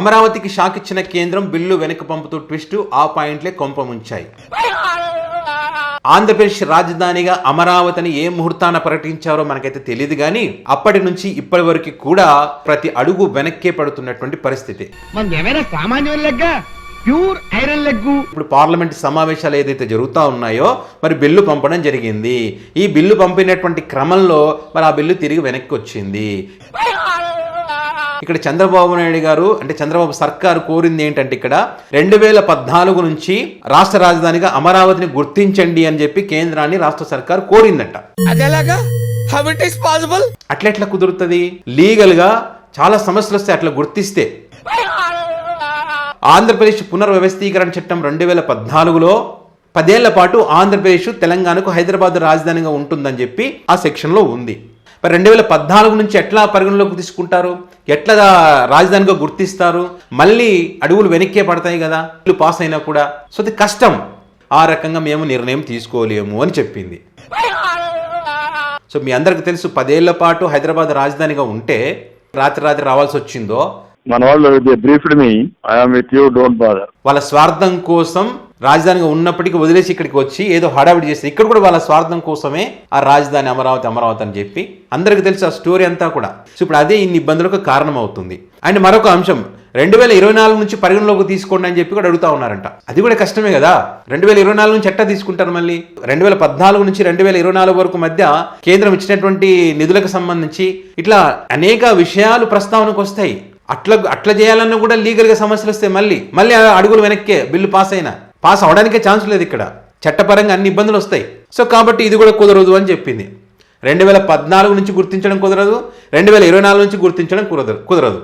అమరావతికి షాక్ ఇచ్చిన కేంద్రం బిల్లు వెనక్కి పంపుతూ ట్విస్ట్ ఆ పాయింట్లే కొంప ముంచాయి. ఆంధ్రప్రదేశ్ రాజధానిగా అమరావతిని ఏ ముహూర్తాన ప్రకటించారో మనకైతే తెలియదు కానీ అప్పటి నుంచి ఇప్పటి వరకు కూడా ప్రతి అడుగు వెనక్కే పడుతున్నటువంటి పరిస్థితి. Pure iron leg. ఇప్పుడు పార్లమెంట్ సమావేశాలు ఏదైతే జరుగుతూ ఉన్నాయో మరి బిల్లు పంపడం జరిగింది. ఈ బిల్లు పంపినటువంటి క్రమంలో మరి ఆ బిల్లు తిరిగి వెనక్కి వచ్చింది. ఇక్కడ చంద్రబాబు నాయుడు గారు అంటే చంద్రబాబు సర్కారు కోరింది ఏంటంటే ఇక్కడ రెండు వేల పద్నాలుగు నుంచి రాష్ట్ర రాజధానిగా అమరావతిని గుర్తించండి అని చెప్పి కేంద్రాన్ని రాష్ట్ర సర్కారు కోరిందంట. అట్లెట్లా కుదురుతుంది? లీగల్గా చాలా సమస్యలు వస్తాయి అట్లా గుర్తిస్తే. ఆంధ్రప్రదేశ్ పునర్వ్యవస్థీకరణ చట్టం రెండు వేల పద్నాలుగులో పదేళ్ళ పాటు ఆంధ్రప్రదేశ్ తెలంగాణకు హైదరాబాద్ రాజధానిగా ఉంటుందని చెప్పి ఆ సెక్షన్లో ఉంది. మరి రెండు వేల పద్నాలుగు నుంచి ఎట్లా పరిగణలోకి తీసుకుంటారు? ఎట్లా రాజధానిగా గుర్తిస్తారు? మళ్ళీ అడుగులు వెనక్కే పడతాయి కదా? ఇల్లు పాస్ అయినా కూడా సో అది కష్టం. ఆ రకంగా మేము నిర్ణయం తీసుకోలేము అని చెప్పింది. సో మీ అందరికి తెలుసు పదేళ్ళ పాటు హైదరాబాద్ రాజధానిగా ఉంటే రాత్రి రాత్రి రావాల్సి వచ్చిందో? మన వాళ్ళు briefed me I'm with you don't bother వాళ్ళ స్వార్థం కోసం రాజధానిగా ఉన్నప్పటికీ వదిలేసి ఇక్కడికి వచ్చి ఏదో హడావిడి చేస్తే ఇక్కడ కూడా వాళ్ళ స్వార్థం కోసమే ఆ రాజధాని అమరావతి అమరావతి అని చెప్పి అందరికీ తెలుసు ఆ స్టోరీ అంతా కూడా. సో ఇప్పుడు అదే ఇన్ని ఇబ్బందులకు కారణం అవుతుంది అండ్ మరొక అంశం రెండు వేల ఇరవై నాలుగు నుంచి పరిగణలోకి తీసుకోండి అని చెప్పి కూడా అడుగుతా ఉన్నారంట. అది కూడా కష్టమే కదా? రెండు వేల ఇరవై నాలుగు నుంచి ఎట్టా తీసుకుంటారు మళ్ళీ? రెండు వేల పద్నాలుగు నుంచి రెండు వేల ఇరవై నాలుగు వరకు మధ్య కేంద్రం ఇచ్చినటువంటి నిధులకు సంబంధించి ఇట్లా అనేక విషయాలు ప్రస్తావనకు వస్తాయి. అట్లా అట్లా చేయాలన్నా కూడా లీగల్గా సమస్యలు వస్తాయి మళ్ళీ. మళ్ళీ అడుగులు వెనక్కే బిల్లు పాస్ అయినా. పాస్ అవడానికే ఛాన్స్ లేదు ఇక్కడ. చట్టపరంగా అన్ని ఇబ్బందులు వస్తాయి. సో కాబట్టి ఇది కూడా కుదరదు అని చెప్పింది. రెండు వేల పద్నాలుగు నుంచి గుర్తించడం కుదరదు. రెండు వేల ఇరవై నాలుగు నుంచి గుర్తించడం కుదరదు. కుదరదు.